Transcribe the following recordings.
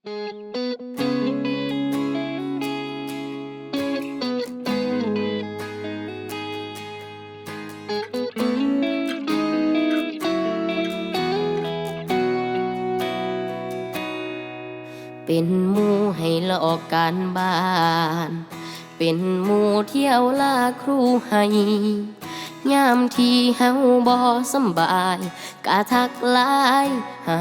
เป็นหมูให้ลอกการบ้าน เป็นหมูเที่ยวลาครูให้ยามที่เฮาบ่สบายกะทักไลน์หา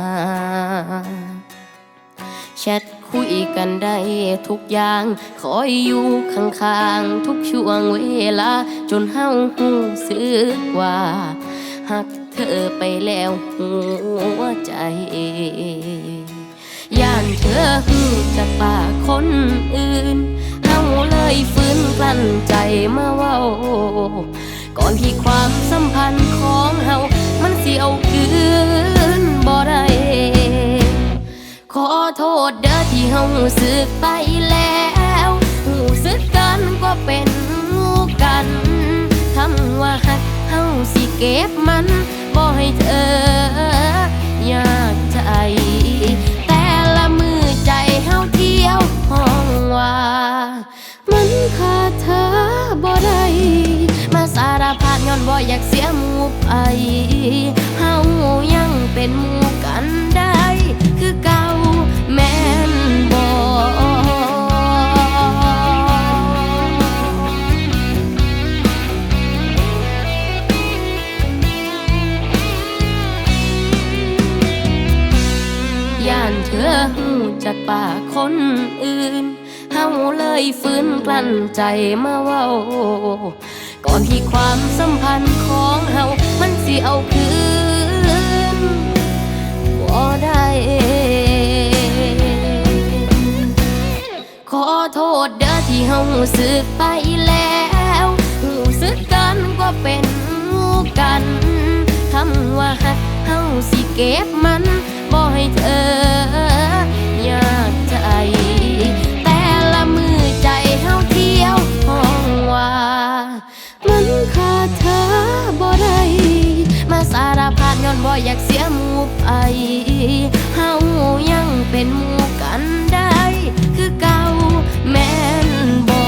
แชทคุยกันได้ทุกอย่าง คอยอยู่ข้างๆ ทุกช่วงเวลา จนเฮาหูสึกว่าหักเธอไปแล้วหัวใจ ย่านเธอหูจากปากคนอื่นเฮาเลยฟื้นกลั้นใจมาเว้า ก่อนที่ความสัมพันธ์ของเฮามันเสิเอาคืนบ่ได้ เด้อที่เฮาสึกไปแล้วหูสึกกันก็เป็นงูกันคำว่าหักเฮาสิเก็บมันบ่ให้เธอยากใจ แต่ละมือใจเฮาเที่ยวห้องว่า มันขาดเธอบ่ได้มาสารภาพย้อนบ่อยากเสียหมูไป อหูจากปากคนอื่นเฮาเลยฟื้นกลั้นใจมาเว้า ก่อนที่ความสัมพันธ์ของเฮามันสิเอาคืนบ่ได้ขอโทษเด้อที่เฮาสึกไปแล้วหูสึกกันก็เป็นงูกันคำว่าหักเฮาสิเก็บมัน บ่อยากเสียหมูไปเฮายังเป็นหมู่กันได้ คือเก่าแม่นบ่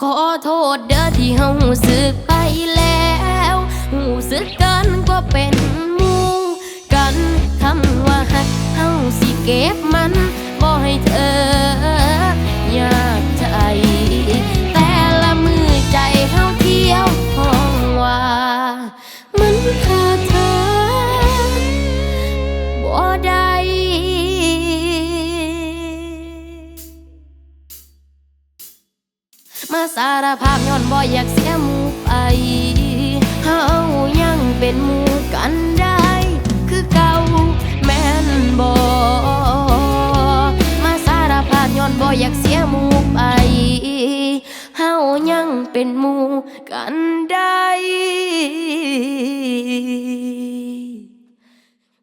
ขอโทษเด้อที่เฮาสึกไปแล้วหูสึกกันก็เป็นหมู่กันคำว่าหักเฮาสิเก็บ สารภาพย้อนบ่อยากเสียหมูไปเฮายังเป็นหมูกันได้ คือเก่าแม่นบ่มาสารภาพย้อนบ่อยากเสียหมูไปเฮายังเป็นหมูกันได้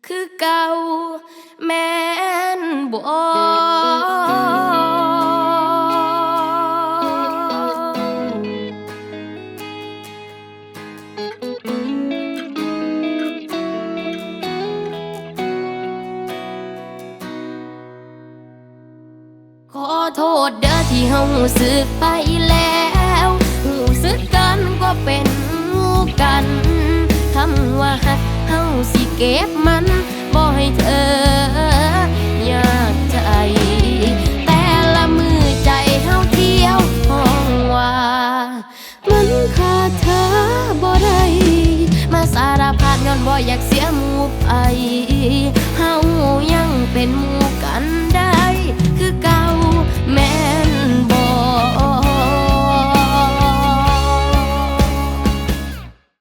คือเก่าแม่นบ่ โทษเด้อที่เฮาสึกไปแล้วหูสึกกันก็เป็นงูกันคำว่าหักเฮาสิเก็บมันบ่ให้เธอยากใจ แต่ละมือใจเฮาเที่ยวห้องว่า มันขาดเธอบ่ได้มาสารภาพย้อนบ่อยากเสียหมูไปเฮายังเป็นหมู่